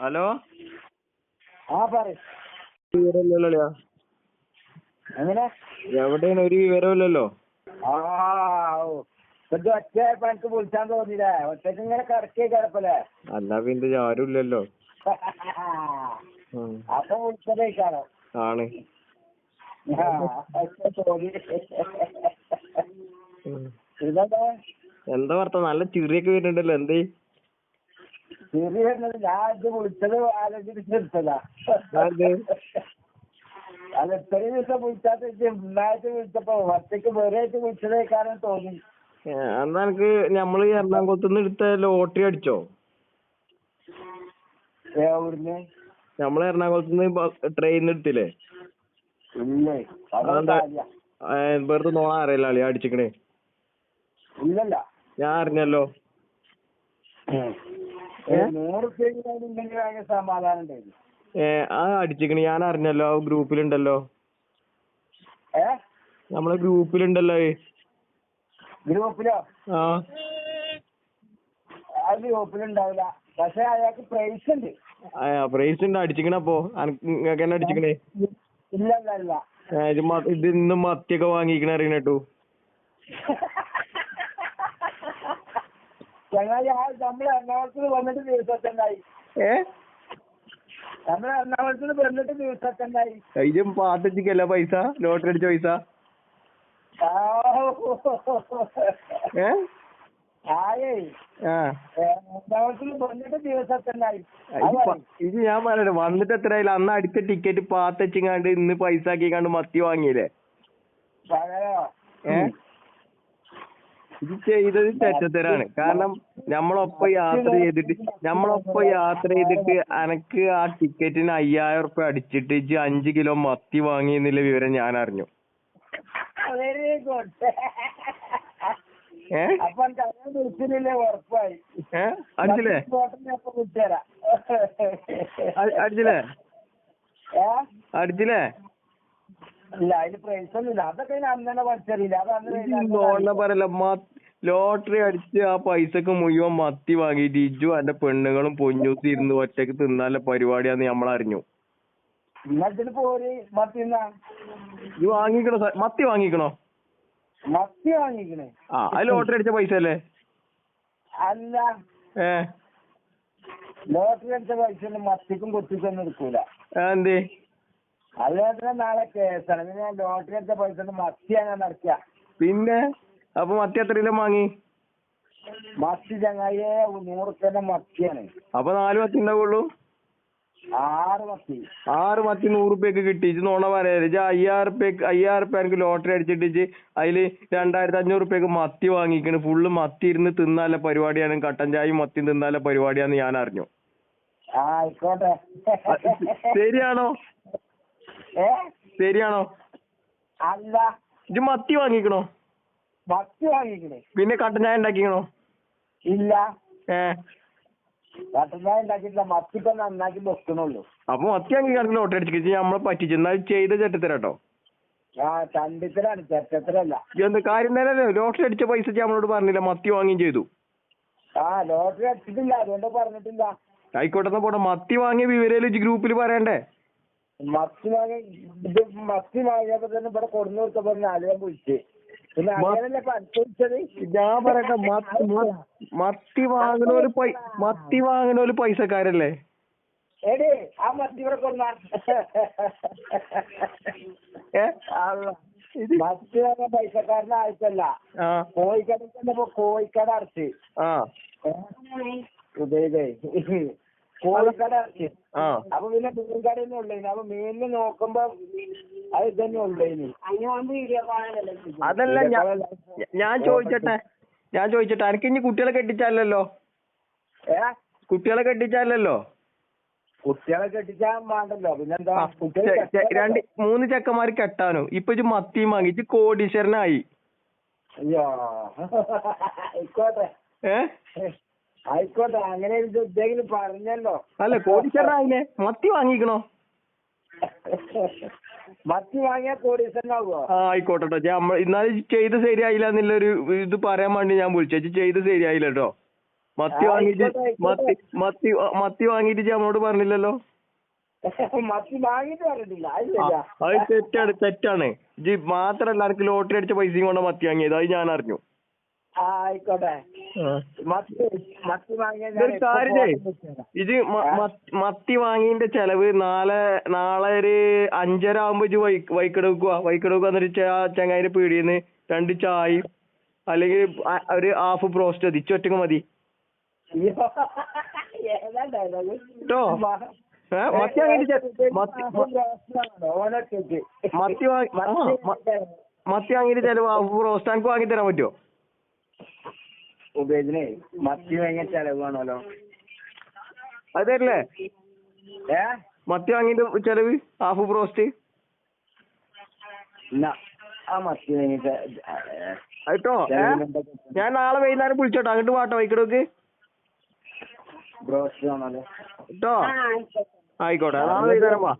Hello? ആ പറ വിവരമില്ലല്ലോ എങ്ങനെ? എവിടെയാണ് ഒരു വിവരമില്ലല്ലോ ഒറ്റയായപ്പോ എനിക്ക് വിളിച്ചാൻ തോന്നിയില്ലേ? ഒറ്റയ്ക്ക് ഇങ്ങനെ കിടക്കേ കിടപ്പല്ലേ അല്ല? പിന്നെ ആരും ഇല്ലല്ലോ. അപ്പൊ വിളിച്ചതേക്കാണോ ആണ്. എന്താ വാർത്ത നല്ല ചിറിയൊക്കെ വരുന്നുണ്ടല്ലോ എന്തേ? ശരി എന്നത് ഞാൻ ഇത് വിളിച്ചത് അതെ. അല്ല ഇത്രയും ദിവസം വിളിച്ചാത്ത ഇന്നായിട്ട് വിളിച്ചപ്പോ ഒറ്റയ്ക്ക് വേറെ ആയിട്ട് വിളിച്ചതേക്കാരം തോന്നി. എന്നാ എനിക്ക് ഞമ്മൾ എറണാകുളത്ത് നിന്ന് എടുത്ത ലോട്ടറി അടിച്ചോ? എവിടുന്ന് നമ്മൾ എറണാകുളത്ത് നിന്ന് ട്രെയിൻ എടുത്തില്ലേ? ഇല്ലേ? വെറുതെ നോണ അറിയില്ല അളി അടിച്ചിക്കണേ? ഇല്ലല്ല. ഞാൻ അറിഞ്ഞല്ലോ. നൂറ് ഉണ്ടെങ്കിൽ ഭയങ്കര സമാധാനം ഉണ്ടായിരുന്നു. ഏ ആ അടിച്ചിക്കണ്. ഞാൻ അറിഞ്ഞല്ലോ ആ ഗ്രൂപ്പിലുണ്ടല്ലോ. ഏ? നമ്മളെ ഗ്രൂപ്പിലുണ്ടല്ലോ അത്. ഗ്രൂപ്പിലോ? ആ. ആ ഗ്രൂപ്പിലുണ്ടാവില്ല. പക്ഷെ അയാൾക്ക് പ്രൈസ് ഉണ്ട് ആ പ്രൈസ് ഉണ്ട് അടിച്ചിക്കണപ്പോ നിങ്ങക്ക് തന്നെ അടിച്ചിക്കണേ? ഇല്ല ഇല്ല ഇല്ല. ഇത് മ- ഇത് ഇന്ന് മത്തിയൊക്കെ വാങ്ങിക്കണ അറിയണ കേട്ടു ചങ്ങായി ആ നമ്മൾ എറണാകുളത്ത് വന്നിട്ട് ദിവസത്തെ ഉണ്ടായി. ഏ? നമ്മൾ എറണാകുളത്ത് വന്നിട്ട് ദിവസത്തെ ഉണ്ടായി. ഇതും പൈസ? ലോട്ടറി അടിച്ച പൈസ? ഏ? ഇത് ഞാൻ പറയട്ടെ വന്നിട്ട് എത്രയായില്ല അന്ന് അടുത്ത ടിക്കറ്റ് പാത്തച്ചിങ്ങാണ്ട് ഇന്ന് പൈസ ആക്കിക്കാണ്ട് മത്തി വാങ്ങിയില്ലേ? ഏഹ് ഇത് ചെയ്തത് തെറ്റിദ്ധരാണ് കാരണം നമ്മളൊപ്പം യാത്ര ചെയ്തിട്ട് നമ്മളൊപ്പം യാത്ര ചെയ്തിട്ട് അനക്ക് ആ ടിക്കറ്റിന് അയ്യായിരം ഉറുപ്പിക അടിച്ചിട്ട് ഇജ്ജ് അഞ്ച് കിലോ മത്തി വാങ്ങി എന്നുള്ള വിവരം ഞാൻ അറിഞ്ഞു ഏഹ് ഏഹ് അടിച്ചില്ലേ? അടിച്ചില്ലേ? അടിച്ചില്ലേ? ഇല്ല അതിന് പ്രൈസ് ഒന്നും ഇല്ല. അതൊക്കെ ഞാൻ അന്ന് തന്നെ അത് അന്ന് പറയല്ല ലോട്ടറി അടിച്ച് ആ പൈസക്ക് മുഴുവൻ മത്തി വാങ്ങിയിട്ട് ഇജു അന്റെ പെണ്ണുങ്ങളും പൊന്നൂത്തി ഇരുന്ന് ഒറ്റയ്ക്ക് തിന്നാനുള്ള പരിപാടിയാന്ന് ഞമ്മളറിഞ്ഞു. ഇന്നത്തിന് പോര് മത്തിന്നാ ഇത് വാങ്ങിക്കണോ മത്തി വാങ്ങിക്കണോ? മത്തി വാങ്ങിക്കണേ. ആ അത് ലോട്ടറി അടിച്ച പൈസ അല്ലേ. അല്ല ഏ. ലോട്ടറി അടിച്ച പൈസ മത്തിക്കും കൊത്തിക്കൊന്നും എടുക്കൂല. എന്തേ? തന്നെ നാളെ കേസാണ്? പിന്നെ ഞാൻ ലോട്ടറി പൈസ മത്തിയാണ് ഞാൻ നടക്കുക പിന്നെ? അപ്പൊ മത്തി എത്ര കിലോ വാങ്ങി? മത്തി ചങ്ങായിയെ നൂറുപ്യന്റെ മത്തിയാണ്. അപ്പൊ നാല് മത്തി ഉണ്ടാവുള്ളൂ? ആറ് മത്തി. ആറ് മത്തി നൂറ് റുപ്യക്ക് കിട്ടി. ഇത് നോണ പറയാ ഇജ്ജ് അയ്യായിരം റുപ്യക്ക് അയ്യായിരം റുപ്യ എനിക്ക് ലോട്ടറി അടിച്ചിട്ട് ഇജ്ജ് അതിൽ രണ്ടായിരത്തി അഞ്ഞൂറ് റുപ്യക്ക് മത്തി വാങ്ങിക്കണ്. ഫുള്ള് മത്തി ഇരുന്ന് തിന്നാല പരിപാടിയാണ്. കട്ടൻ ചായയും മത്തിയും തിന്നാല പരിപാടിയാന്ന് ഞാൻ അറിഞ്ഞു. ആയിക്കോട്ടെ. ശരിയാണോ? ശരിയാണോ? അല്ല. ഇത് മത്തി വാങ്ങിക്കണോ? മത്തി വാങ്ങിക്കണേ. പിന്നെ കട്ടൻ ചായ ഉണ്ടാക്കിക്കണോ? ഇല്ല. ഏ. കട്ടൻ ഉണ്ടാക്കിയിട്ടില്ല. മത്തിപ്പം നന്നാക്കി വെക്കണുള്ളൂ. അപ്പൊ മത്തി വാങ്ങി കണക്ക് ലോട്ടറി അടിച്ചു നമ്മളെ പറ്റിച്ചു. എന്നാൽ ചെയ്ത ചെട്ടിത്തരാട്ടോ. ആ ചണ്ടിത്തരാണ്. എന്താ കാര്യം തന്നെ ലോട്ടറി അടിച്ച പൈസ നമ്മളോട് പറഞ്ഞില്ല. മത്തി വാങ്ങിയും ചെയ്തു. ആ ലോട്ടറി അടിച്ചിട്ടില്ല. അതുകൊണ്ട് പറഞ്ഞിട്ടില്ല. ആയിക്കോട്ടെ എന്നാ പോട്ടെ. മത്തി വാങ്ങിയ വിവരം ഗ്രൂപ്പിൽ പറയണ്ടേ? മത്തി വാങ്ങി ഇത് മത്തി വാങ്ങിയപ്പോ തന്നെ ഇവിടെ കൊടുന്നു കൊടുത്തപ്പോ അലിയാൻ വിളിച്ച് പിന്നെ മ- അങ്ങനല്ലേ ഇപ്പൊ അനുസരിച്ചത്. ഞാൻ പറയട്ടെ മത്തി വാങ്ങണോര് മത്തി വാങ്ങണോര് പൈസക്കാരല്ലേ? എടി ആ മത്തി ഇവിടെ ഇത് മത്തി വാങ്ങാൻ ആ. കോഴിക്കട കോഴിക്കട അടച്ച്. ഇതേ. കോഴിക്കട അപ്പൊ പിന്നെ മീൻ തന്നെ ഉള്ളേന്. അപ്പൊ മീനിന് നോക്കുമ്പോ അത് ഇതന്നെ ഉള്ളേന്. അതല്ല ഞാൻ ചോദിച്ചട്ടെ? ഞാൻ ചോദിച്ചട്ടെ? അനക്ക് ഇനി കുട്ടികളെ കെട്ടിച്ചാലല്ലോ? കുട്ടികളെ കെട്ടിച്ചാലല്ലോ? കുട്ടികളെ കെട്ടിച്ചാൽ വേണ്ടല്ലോ. പിന്നെന്താ? രണ്ട് മൂന്ന് ചെക്കന്മാര് കെട്ടാനോ? ഇപ്പൊ ഇജ്ജ് മത്തിയും വാങ്ങി. ഇജ്ജ് കോടീശ്വരനായി. അയ്യോ. ആയിക്കോട്ടെ. ഏ. ആയിക്കോട്ടെ അങ്ങനെ ഒരു എന്തെങ്കിലും പറഞ്ഞല്ലോ. അല്ല കോടീശ്വരനായില്ലേ മത്തി വാങ്ങിക്കണോ? മത്തി വാങ്ങിയാ കോടീശ്വരനാകുമോ ആ ആയിക്കോട്ടെ ഞമ്മ ഇന്നാലും ചെയ്ത് ശരിയായില്ല എന്നുള്ളൊരു ഇത് പറയാൻ വേണ്ടി ഞാൻ വിളിച്ചു. ചെയ്ത് ശരിയായില്ല കേട്ടോ. മത്തി വാങ്ങിയിട്ട് മത്തി മത്തി മത്തി വാങ്ങിയിട്ട് ഇജ്ജ് നമ്മളോട് പറഞ്ഞില്ലല്ലോ? മത്തി വാങ്ങിട്ട് പറഞ്ഞിട്ടില്ല. അത് തെറ്റാണ് തെറ്റാണ്. ഇജ്ജ് മാത്രല്ല എനിക്ക് ലോട്ടറി അടിച്ച പൈസയും കൊണ്ട് മത്തി വാങ്ങിയത്. അത് ഞാൻ അറിഞ്ഞു. ആയിക്കോട്ടെ. മത്തി. ഇത് മത്തി വാങ്ങിന്റെ ചെലവ് നാളെ നാളെ ഒരു അഞ്ചര ആകുമ്പോ ഇജ്ജ് വൈക്കെടുക്കുക വൈക്കടക്കുക എന്നിട്ട് ആ ചങ്ങായിന്റെ പീടിയെന്ന് രണ്ട് ചായയും അല്ലെങ്കിൽ ഒരു ഹാഫ് ബ്രോസ്റ്റ് മതി. ഒറ്റയ്ക്ക് മതി. അയ്യോ, ഏതാ dialogue? ട്ടോ. ഏ മത്തി വാങ്ങിട്ട് മത്തി മ- വാങ്ങി മത്തി വാങ്ങിട്ട് ചെലവ് ഹാഫ് ബ്രോസ്റ്റ്. എനിക്ക് വാങ്ങി തരാൻ പറ്റുമോ ഉപയോഗിച്ചിനെ മത്തി വാങ്ങിയ ചെലവാണല്ലോ. അത് തരില്ലേ? ഏ? മത്തി വാങ്ങിന്റെ ചെലവ്? ഹാഫ് ബ്രോസ്റ്റ് ആ മത്തി വാങ്ങിട്ട് കേട്ടോ ഞാൻ നാളെ വൈകുന്നേരം വിളിച്ചോട്ടോ. അങ്ങോട്ട് വാട്ടോ വൈക്കിടക്ക് ബ്രോസ്റ്റ് ആണല്ലോ. കേട്ടോ ആയിക്കോട്ടെ. നാളെ വൈകുന്നേരം വാ.